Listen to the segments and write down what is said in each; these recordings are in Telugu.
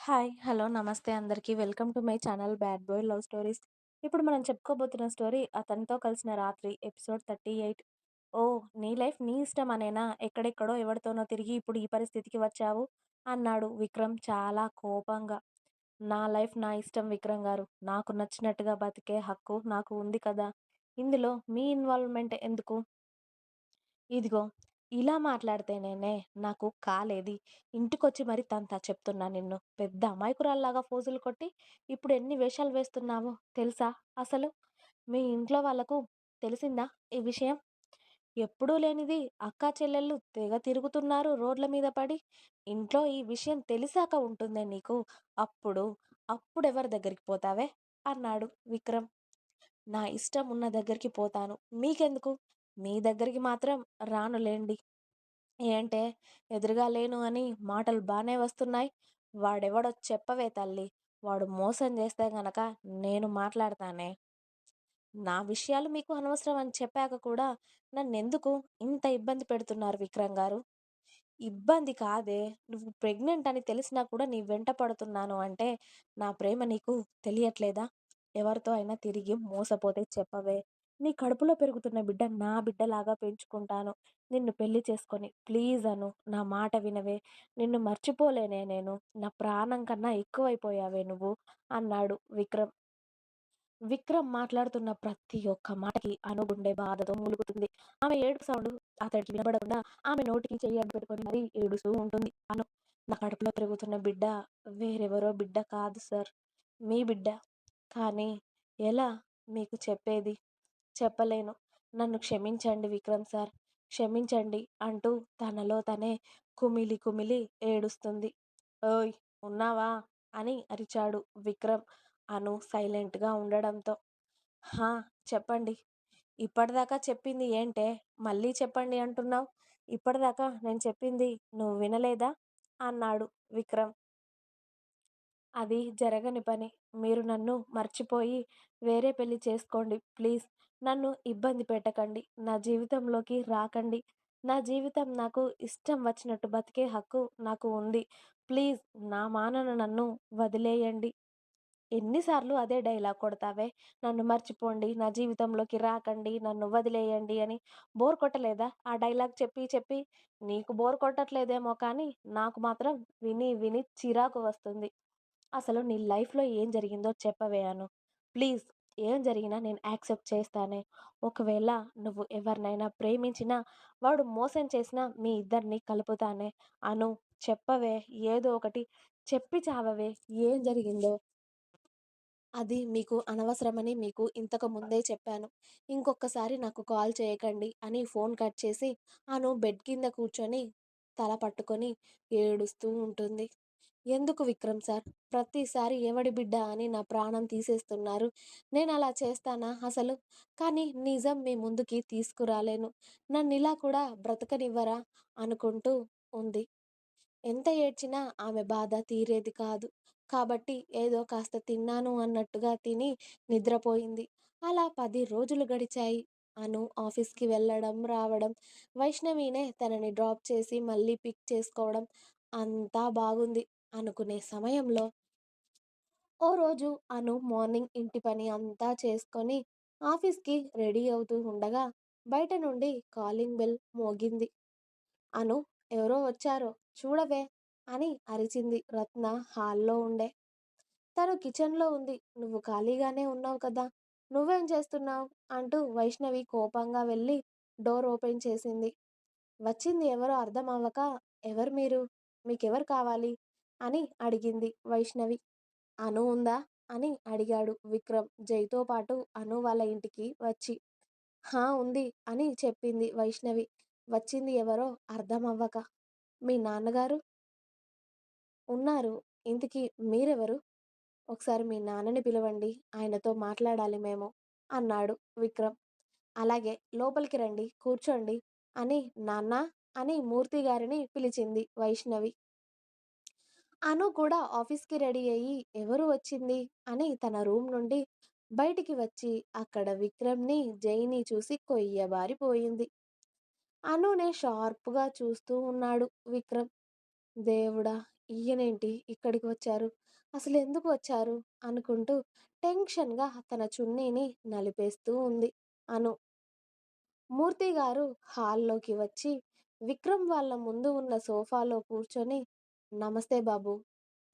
హాయ్! హలో! నమస్తే అందరికీ. Welcome to my channel 'bad boy love stories'. ఇప్పుడు మనం చెప్పుకోబోతున్న స్టోరీ 'అతనితో కలిసిన రాత్రి' ఎపిసోడ్ థర్టీ ఎయిట్ ఓ నీ లైఫ్ నీ ఇష్టం అనేనా? ఎక్కడెక్కడో ఎవరితోనో తిరిగి ఇప్పుడు ఈ పరిస్థితికి వచ్చావు? అన్నాడు విక్రమ్ చాలా కోపంగా. నా లైఫ్ నా ఇష్టం విక్రమ్ గారు. నాకు నచ్చినట్టుగా బతికే హక్కు నాకు ఉంది కదా! ఇందులో మీ ఇన్వాల్వ్‌మెంట్ ఎందుకు? ఇదిగో ఇలా మాట్లాడితేనేనే నాకు కాలేది. ఇంటికొచ్చి మరీ తంతా చెప్తున్నా నిన్ను. పెద్ద అమాయకురాల్లాగా ఫోజులు కొట్టి ఇప్పుడు ఎన్ని వేషాలు వేస్తున్నావో తెలుసా అసలు? మీ ఇంట్లో వాళ్ళకు తెలిసిందా ఈ విషయం? ఎప్పుడూ లేనిది అక్కా చెల్లెళ్ళు తెగ తిరుగుతున్నారు రోడ్ల మీద పడి. ఇంట్లో ఈ విషయం తెలిసాక ఉంటుందే నీకు. అప్పుడు అప్పుడెవరి దగ్గరికి పోతావే? అన్నాడు విక్రమ్. నా ఇష్టం ఉన్న దగ్గరికి పోతాను. మీకెందుకు? మీ దగ్గరికి మాత్రం రానులేండి ఏంటే ఎదురుగా లేను అని మాటలు బాగానే వస్తున్నాయి. వాడెవడో చెప్పవే తల్లి వాడు మోసం చేస్తే గనక నేను మాట్లాడతానే. నా విషయాలు మీకు అనవసరం అని చెప్పాక కూడా నన్నెందుకు ఇంత ఇబ్బంది పెడుతున్నారు విక్రమ్ గారు? ఇబ్బంది కాదే. నువ్వు ప్రెగ్నెంట్ అని తెలిసినా కూడా నీ వెంట పడుతున్నాను అంటే నా ప్రేమ నీకు తెలియట్లేదా? ఎవరితో అయినా తిరిగి మోసపోతే చెప్పవే. నీ కడుపులో పెరుగుతున్న బిడ్డ నా బిడ్డలాగా పెంచుకుంటాను. నిన్ను పెళ్ళి చేసుకొని. ప్లీజ్ అను. నా మాట వినవే. నిన్ను మర్చిపోలేనే నేను. నా ప్రాణం కన్నా ఎక్కువైపోయావే నువ్వు అన్నాడు విక్రమ్. విక్రమ్ మాట్లాడుతున్న ప్రతి ఒక్క మాటకి అనుగుండే బాధతో మూలుగుతుంది. ఆమె ఏడుపు సౌండ్ అతడికి వినబడకుండా ఆమె నోటికి చెయ్యి పెట్టుకొని మరీ ఏడుస్తూ ఉంటుంది అను. నా కడుపులో పెరుగుతున్న బిడ్డ వేరెవరో బిడ్డ కాదు సార్. మీ బిడ్డ. కానీ ఎలా మీకు చెప్పేది? చెప్పలేను. నన్ను క్షమించండి విక్రమ్ సార్. క్షమించండి అంటూ తనలో తనే కుమిలి కుమిలి ఏడుస్తుంది. ఓయ్! ఉన్నావా? అని అరిచాడు విక్రమ్ అను సైలెంట్‌గా ఉండడంతో. హా! చెప్పండి. ఇప్పటిదాకా చెప్పింది ఏంటే మళ్ళీ చెప్పండి అంటున్నావు ఇప్పటిదాకా నేను చెప్పింది నువ్వు వినలేదా? అన్నాడు విక్రమ్. అది జరగని పని. మీరు నన్ను మర్చిపోయి వేరే పెళ్ళి చేసుకోండి ప్లీజ్. నన్ను ఇబ్బంది పెట్టకండి. నా జీవితంలోకి రాకండి. నా జీవితం నాకు ఇష్టం వచ్చినట్టు బతికే హక్కు నాకు ఉంది. ప్లీజ్ నా మానను నన్ను వదిలేయండి. ఎన్నిసార్లు అదే డైలాగ్ కొడతావే? నన్ను మర్చిపోండి. నా జీవితంలోకి రాకండి. నన్ను వదిలేయండి అని. బోర్ కొట్టలేదా ఆ డైలాగ్ చెప్పి చెప్పి? నీకు బోర్ కొట్టట్లేదేమో కానీ నాకు మాత్రం విని విని చిరాకు వస్తుంది. అసలు నీ లైఫ్‌లో ఏం జరిగిందో చెప్పవే అను. ప్లీజ్ ఏం జరిగినా నేను యాక్సెప్ట్ చేస్తానే. ఒకవేళ నువ్వు ఎవరినైనా ప్రేమించినా వాడు మోసం చేసినా మీ ఇద్దరిని కలుపుతానే. అను చెప్పవే ఏదో ఒకటి చెప్పి చావవే ఏం జరిగిందో? అది మీకు అనవసరమని మీకు ఇంతకు ముందే చెప్పాను. ఇంకొకసారి నాకు కాల్ చేయకండి అని ఫోన్ కట్ చేసి అను బెడ్ కింద కూర్చొని తల పట్టుకొని ఏడుస్తూ ఉంటుంది. ఎందుకు విక్రమ్ సార్ ప్రతిసారి ఎవడి బిడ్డ అని నా ప్రాణం తీసేస్తున్నారు. నేను అలా చేస్తానా అసలు? కానీ నిజం మీ ముందుకి తీసుకురాలేను. నన్ను ఇలా కూడా బ్రతకనివ్వరా? అనుకుంటూ ఉంది. ఎంత ఏడ్చినా ఆమె బాధ తీరేది కాదు. కాబట్టి ఏదో కాస్త తిన్నాను అన్నట్టుగా తిని నిద్రపోయింది. అలా పది రోజులు గడిచాయి. అను ఆఫీస్‌కి వెళ్ళడం, రావడం, వైష్ణవినే తనని డ్రాప్ చేసి మళ్ళీ పిక్ చేసుకోవడం అంతా బాగుంది అనుకునే సమయంలో ఓ రోజు అను మార్నింగ్ ఇంటి పని అంతా చేసుకొని ఆఫీస్‌కి రెడీ అవుతూ ఉండగా బయట నుండి కాలింగ్ బెల్ మోగింది. అను ఎవరో వచ్చారో చూడవే అని అరిచింది రత్న హాల్లో ఉండే. తను కిచెన్‌లో ఉంది. నువ్వు ఖాళీగానే ఉన్నావు కదా! నువ్వేం చేస్తున్నావు అంటూ వైష్ణవి కోపంగా వెళ్ళి డోర్ ఓపెన్ చేసింది. వచ్చింది ఎవరో అర్థం అవ్వక ఎవరు మీరు? మీకెవరు కావాలి? అని అడిగింది వైష్ణవి. అను ఉందా? అని అడిగాడు విక్రమ్ జైతో పాటు అను వాళ్ళ ఇంటికి వచ్చి. హా! ఉంది అని చెప్పింది వైష్ణవి. వచ్చింది ఎవరో అర్థం అవ్వక. మీ నాన్నగారు? ఉన్నారు. ఇంతకీ మీరెవరు? ఒకసారి మీ నాన్నని పిలవండి. ఆయనతో మాట్లాడాలి మేము అన్నాడు విక్రమ్. అలాగే లోపలికి రండి. కూర్చోండి అని నాన్నా అని మూర్తి గారిని పిలిచింది వైష్ణవి. అను కూడా ఆఫీస్‌కి రెడీ అయ్యి ఎవరు వచ్చింది? అని తన రూమ్ నుండి బయటికి వచ్చి అక్కడ విక్రమ్‌ని, జైని చూసి కొయ్యబారిపోయింది. అనునే షార్ప్‌గా చూస్తూ ఉన్నాడు విక్రమ్. దేవుడా! ఈయనేంటి ఇక్కడికి వచ్చారు? అసలెందుకు వచ్చారు? అనుకుంటూ టెన్షన్‌గా తన చున్నీని నలిపేస్తూ ఉంది అను. మూర్తి గారు హాల్లోకి వచ్చి విక్రమ్ వాళ్ళ ముందు ఉన్న సోఫాలో కూర్చొని నమస్తే బాబు.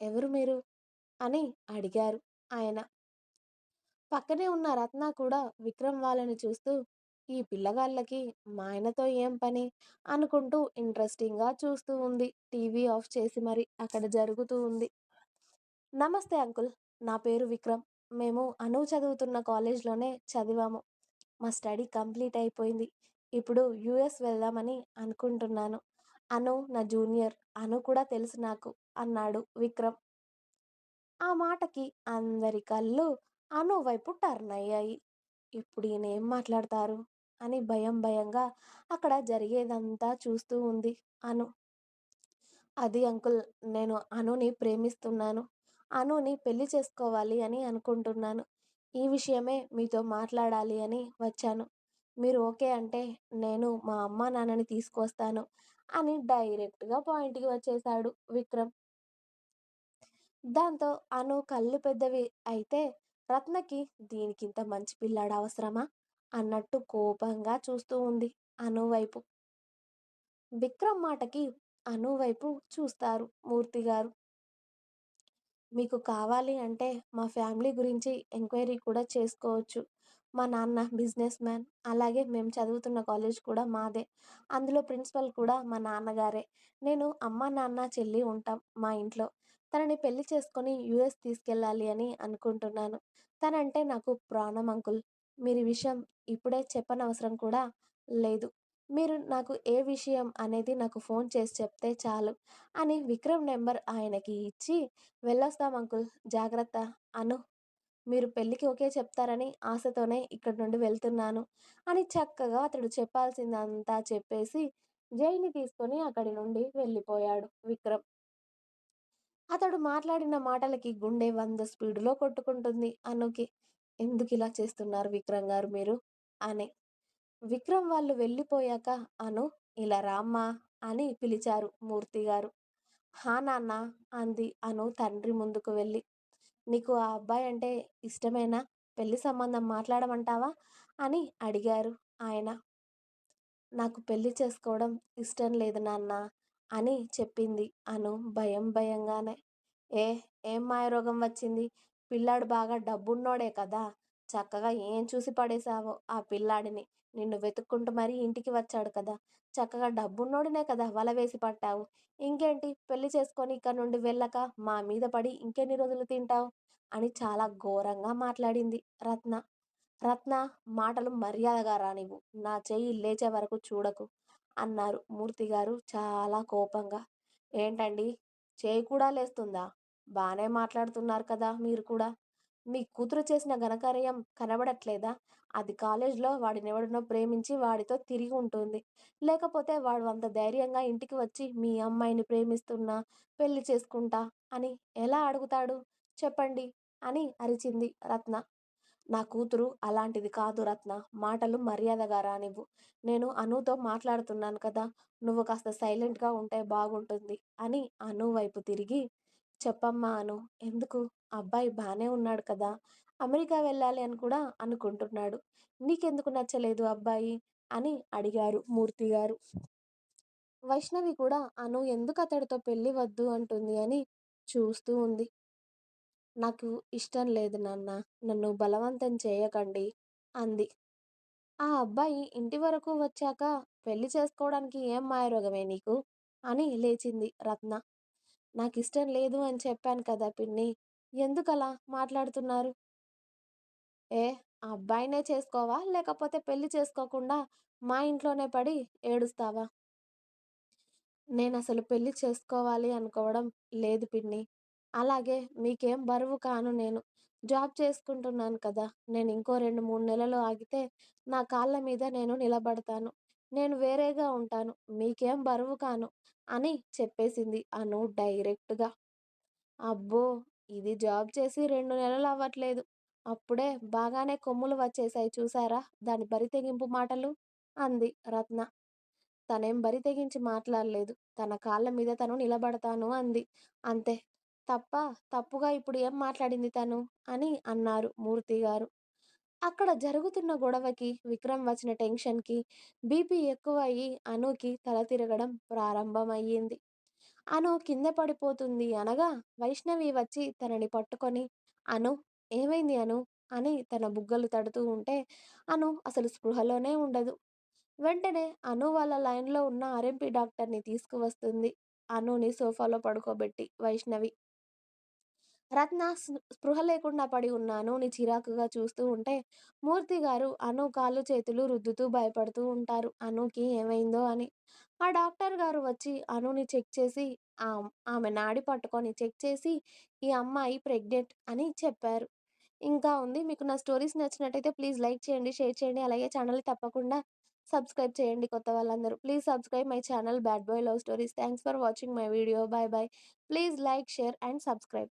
ఎవరు మీరు? అని అడిగారు ఆయన. పక్కనే ఉన్న రత్న కూడా విక్రమ్ వాళ్ళని చూస్తూ ఈ పిల్లగాళ్ళకి మా ఆయనతో ఏం పని? అనుకుంటూ ఇంట్రెస్టింగ్గా చూస్తూ ఉంది. టీవీ ఆఫ్ చేసి మరి అక్కడ జరుగుతూ ఉంది. నమస్తే అంకుల్. నా పేరు విక్రమ్. మేము అను చదువుతున్న కాలేజ్లోనే చదివాము. మా స్టడీ కంప్లీట్ అయిపోయింది. ఇప్పుడు యుఎస్ వెళ్దామని అనుకుంటున్నాను. అను నా జూనియర్ అను కూడా తెలుసు నాకు అన్నాడు విక్రమ్. ఆ మాటకి అందరి కళ్ళు అను వైపు టర్న్ అయ్యాయి. ఇప్పుడు ఈయన ఏం మాట్లాడతారు? అని భయం భయంగా అక్కడ జరిగేదంతా చూస్తూ ఉంది అను. అది అంకుల్ నేను అనుని ప్రేమిస్తున్నాను. అనుని పెళ్ళి చేసుకోవాలి అని అనుకుంటున్నాను. ఈ విషయమే మీతో మాట్లాడాలి అని వచ్చాను. మీరు ఓకే అంటే నేను మా అమ్మ నాన్నని తీసుకొస్తాను అని డైరెక్ట్గా పాయింట్కి వచ్చేశాడు విక్రమ్. దాంతో అను కళ్ళు పెద్దవి అయితే రత్నకి దీనికింత మంచి పిల్లాడు అవసరమా? అన్నట్టు కోపంగా చూస్తూ ఉంది అనువైపు విక్రమ్ మాటకి అనువైపు చూస్తారు మూర్తి గారు. మీకు కావాలి అంటే మా ఫ్యామిలీ గురించి ఎంక్వైరీ కూడా చేసుకోవచ్చు. మా నాన్న బిజినెస్ మ్యాన్. అలాగే మేము చదువుతున్న కాలేజ్ కూడా మాదే. అందులో ప్రిన్సిపల్ కూడా మా నాన్నగారే. నేను అమ్మ నాన్న చెల్లి ఉంటాం మా ఇంట్లో. తనని పెళ్ళి చేసుకొని యుఎస్ తీసుకెళ్ళాలి అని అనుకుంటున్నాను. తనంటే నాకు ప్రాణం అంకుల్. మీరు విషయం ఇప్పుడే చెప్పనవసరం కూడా లేదు. మీరు నాకు ఏ విషయం అనేది నాకు ఫోన్ చేసి చెప్తే చాలు అని విక్రమ్ నెంబర్ ఆయనకి ఇచ్చి వెళ్ళొస్తాం అంకుల్ జాగ్రత్త అను. మీరు పెళ్ళికి ఓకే చెప్తారని ఆశతోనే ఇక్కడి నుండి వెళ్తున్నాను అని చక్కగా అతడు చెప్పాల్సిందంతా చెప్పేసి జైని తీసుకొని అక్కడి నుండి వెళ్ళిపోయాడు విక్రమ్. అతడు మాట్లాడిన మాటలకి గుండె వంద స్పీడులో కొట్టుకుంటుంది అనుకి. ఎందుకు ఇలా చేస్తున్నారు విక్రమ్ గారు మీరు? అని. విక్రమ్ వాళ్ళు వెళ్ళిపోయాక అను ఇలా రామ్మా అని పిలిచారు మూర్తి గారు హా నాన్న అంది అను తండ్రి ముందుకు వెళ్ళి. నీకు ఆ అబ్బాయి అంటే ఇష్టమేనా? పెళ్ళి సంబంధం మాట్లాడమంటావా? అని అడిగారు ఆయన. నాకు పెళ్ళి చేసుకోవడం ఇష్టం లేదు నాన్న అని చెప్పింది అను భయం భయంగానే. ఏ ఏం మాయరోగం వచ్చింది? పిల్లాడు బాగా డబ్బున్నోడే కదా. చక్కగా ఏం చూసి పడేశావో ఆ పిల్లాడిని. నిన్ను వెతుక్కుంటూ మరీ ఇంటికి వచ్చాడు కదా. చక్కగా డబ్బున్నోడినే కదా వల వేసి పట్టావు. ఇంకేంటి? పెళ్ళి చేసుకొని ఇక్కడ నుండి వెళ్ళక మా మీద పడి ఇంకెన్ని రోజులు తింటావు? అని చాలా ఘోరంగా మాట్లాడింది రత్న. రత్న మాటలు మర్యాదగా రానివ్వు నా చెయ్యి లేచే వరకు చూడకు అన్నారు మూర్తి గారు చాలా కోపంగా. ఏంటండి? చేయి కూడా లేస్తుందా? బాగానే మాట్లాడుతున్నారు కదా మీరు కూడా. మీ కూతురు చేసిన ఘనకార్యం కనబడట్లేదా? అది కాలేజ్లో వాడినెవడినో ప్రేమించి వాడితో తిరిగి ఉంటుంది. లేకపోతే వాడు అంత ధైర్యంగా ఇంటికి వచ్చి మీ అమ్మాయిని ప్రేమిస్తున్నా పెళ్ళి చేసుకుంటా అని ఎలా అడుగుతాడు? చెప్పండి అని అరిచింది రత్న. నా కూతురు అలాంటిది కాదు రత్న. మాటలు మర్యాదగా రానివ్వు. నేను అనుతో మాట్లాడుతున్నాను కదా నువ్వు కాస్త సైలెంట్గా ఉంటే బాగుంటుంది అని అను వైపు తిరిగి చెప్పమ్మా అను. ఎందుకు? అబ్బాయి బాగానే ఉన్నాడు కదా అమెరికా వెళ్ళాలి అని కూడా అనుకుంటున్నాడు. నీకెందుకు నచ్చలేదు అబ్బాయి? అని అడిగారు మూర్తి గారు. వైష్ణవి కూడా అను ఎందుకు అతడితో పెళ్ళి వద్దు అంటుంది అని చూస్తూ ఉంది. నాకు ఇష్టం లేదు నాన్న నన్ను బలవంతం చేయకండి అంది. ఆ అబ్బాయి ఇంటి వరకు వచ్చాక పెళ్ళి చేసుకోవడానికి ఏం మాయరోగమే నీకు? అని లేచింది రత్న. నాకు ఇష్టం లేదు అని చెప్పాను కదా పిన్ని. ఎందుకలా మాట్లాడుతున్నారు? ఏ ఆ అబ్బాయినే చేసుకోవా? లేకపోతే పెళ్ళి చేసుకోకుండా మా ఇంట్లోనే పడి ఏడుస్తావా? నేను అసలు పెళ్ళి చేసుకోవాలి అనుకోవడం లేదు పిన్ని. అలాగే మీకేం బరువు కాను నేను. జాబ్ చేసుకుంటున్నాను కదా. నేను ఇంకో రెండు మూడు నెలలు ఆగితే నా కాళ్ళ మీద నేను నిలబడతాను. నేను వేరేగా ఉంటాను మీకేం బరువు కాను అని చెప్పేసింది అను డైరెక్ట్గా అబ్బో ఇది జాబ్ చేసి రెండు నెలలు అవ్వట్లేదు అప్పుడే బాగానే కొమ్ములు వచ్చేసాయి చూసారా దాని బరి తెగింపు మాటలు అంది రత్న తనేం బరి తెగించి మాట్లాడలేదు. తన కాళ్ళ మీద తను నిలబడతాను అంది. అంతే. తప్ప తప్పుగా ఇప్పుడు ఏం మాట్లాడింది తను? అని అన్నారు మూర్తిగారు. అక్కడ జరుగుతున్న గొడవకి, విక్రమ్ వచ్చిన టెన్షన్‌కి బీపీ ఎక్కువ అయ్యి అనుకి తల తిరగడం ప్రారంభమయ్యింది. అను కింద పడిపోతుంది అనగా వైష్ణవి వచ్చి తనని పట్టుకొని అను ఏమైంది అను అని తన బుగ్గలు తడుతూ ఉంటే అను అసలు స్పృహలోనే ఉండదు. వెంటనే అను వాళ్ళ లైన్‌లో ఉన్న ఆర్ఎంపీ డాక్టర్‌ని తీసుకువస్తుంది. అనుని సోఫాలో పడుకోబెట్టి వైష్ణవి. రత్న స్ స్పృహ లేకుండా పడి ఉన్నాను అని చిరాకుగా చూస్తూ ఉంటే మూర్తిగారు అను కాళ్ళు చేతులు రుద్దుతూ భయపడుతూ ఉంటారు అనుకి ఏమైందో అని. ఆ డాక్టర్ గారు వచ్చి అనుని చెక్ చేసి ఆమ్ ఆమె నాడి పట్టుకొని చెక్ చేసి ఈ అమ్మాయి ప్రెగ్నెంట్ అని చెప్పారు. ఇంకా ఉంది. మీకు నా స్టోరీస్ నచ్చినట్టయితే ప్లీజ్ లైక్ చేయండి, షేర్ చేయండి. అలాగే ఛానల్ తప్పకుండా సబ్స్క్రైబ్ చేయండి కొత్త వాళ్ళందరూ. Please subscribe my channel bad boy love stories. Thanks for watching my video. Bye boy please like, share and subscribe.